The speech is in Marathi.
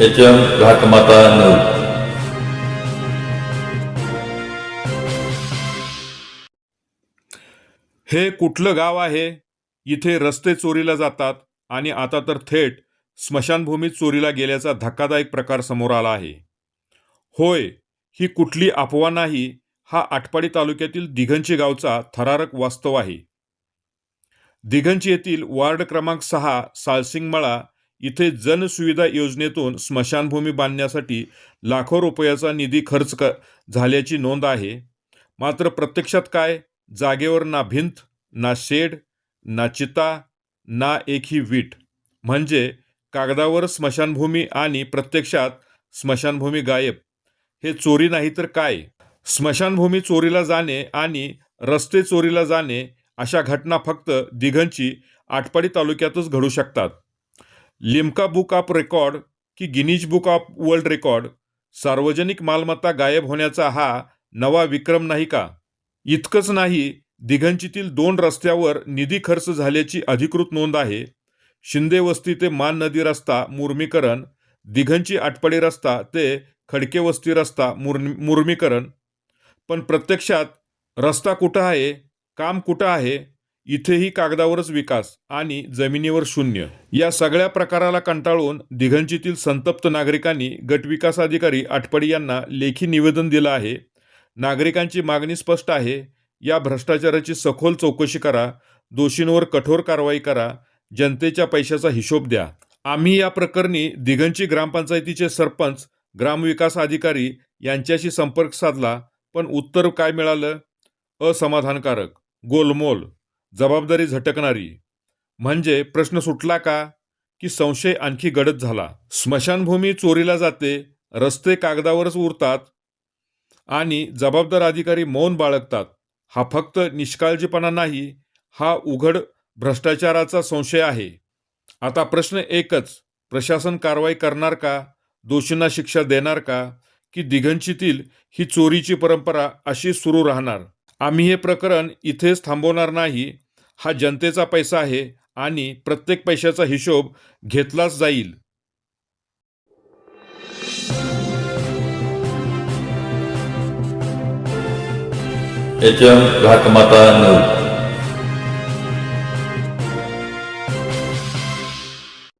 एच एम घाटमाता नऊ हे कुठलं गाव आहे? इथे रस्ते चोरीला जातात आणि आता तर थेट स्मशानभूमीत चोरीला गेल्याचा धक्कादायक प्रकार समोर आला आहे. होय ही कुठली अफवा नाही हा आटपाडी तालुक्यातील दिघंची गावचा थरारक वास्तव आहे. दिघंची येथील वार्ड क्रमांक सहा साळसिंगमळा इथे जनसुविधा योजनेतून स्मशानभूमी बांधण्यासाठी लाखो रुपयाचा निधी खर्च क झाल्याची नोंद आहे. मात्र प्रत्यक्षात काय? जागेवर ना भिंत ना शेड ना चिता ना एकही वीट. म्हणजे कागदावर स्मशानभूमी आणि प्रत्यक्षात स्मशानभूमी गायब. हे चोरी नाही तर काय? स्मशानभूमी चोरीला जाणे आणि रस्ते चोरीला जाणे अशा घटना फक्त दिघंची आटपाडी तालुक्यातच घडू शकतात. लिम्का बुक ऑफ रेकॉर्ड की Guinness book of world record सार्वजनिक मालमत्ता गायब होण्याचा हा नवा विक्रम नाही का? इतकंच नाही दिघंचीतील दोन रस्त्यावर निधी खर्च झाल्याची अधिकृत नोंद आहे. शिंदे वस्ती ते मान नदी रस्ता मुर्मीकरण. दिघंची आटपाडी रस्ता ते खडके वस्ती रस्ता मुर मुर्मीकरण. पण प्रत्यक्षात रस्ता कुठं आहे? काम कुठं आहे? इथेही कागदावरच विकास आणि जमिनीवर शून्य. या सगळ्या प्रकाराला कंटाळून दिघंचीतील संतप्त नागरिकांनी गटविकास अधिकारी आटपाडी यांना लेखी निवेदन दिलं आहे. नागरिकांची मागणी स्पष्ट आहे. या भ्रष्टाचाराची सखोल चौकशी करा. दोषींवर कठोर कारवाई करा. जनतेच्या पैशाचा हिशोब द्या. आम्ही या प्रकरणी दिघंची ग्रामपंचायतीचे सरपंच ग्रामविकास अधिकारी यांच्याशी संपर्क साधला पण उत्तर काय मिळालं? असमाधानकारक. गोलमोल. जबाबदारी झटकणारी. म्हणजे प्रश्न सुटला का? की संशय आणखी गडद झाला. स्मशानभूमी चोरीला जाते रस्ते कागदावरच उरतात आणि जबाबदार अधिकारी मौन बाळगतात. हा फक्त निष्काळजीपणा नाही हा उघड भ्रष्टाचाराचा संशय आहे. आता प्रश्न एकच प्रशासन कारवाई करणार का? दोषींना शिक्षा देणार का? की दिघंचीतील ही चोरीची परंपरा अशी सुरू राहणार? आम्ही हे प्रकरण इथेच थांबवणार नाही. हा जनतेचा पैसा आहे आणि प्रत्येक पैशाचा हिशोब घेतलाच जाईल. एच एम घाटमाता नऊ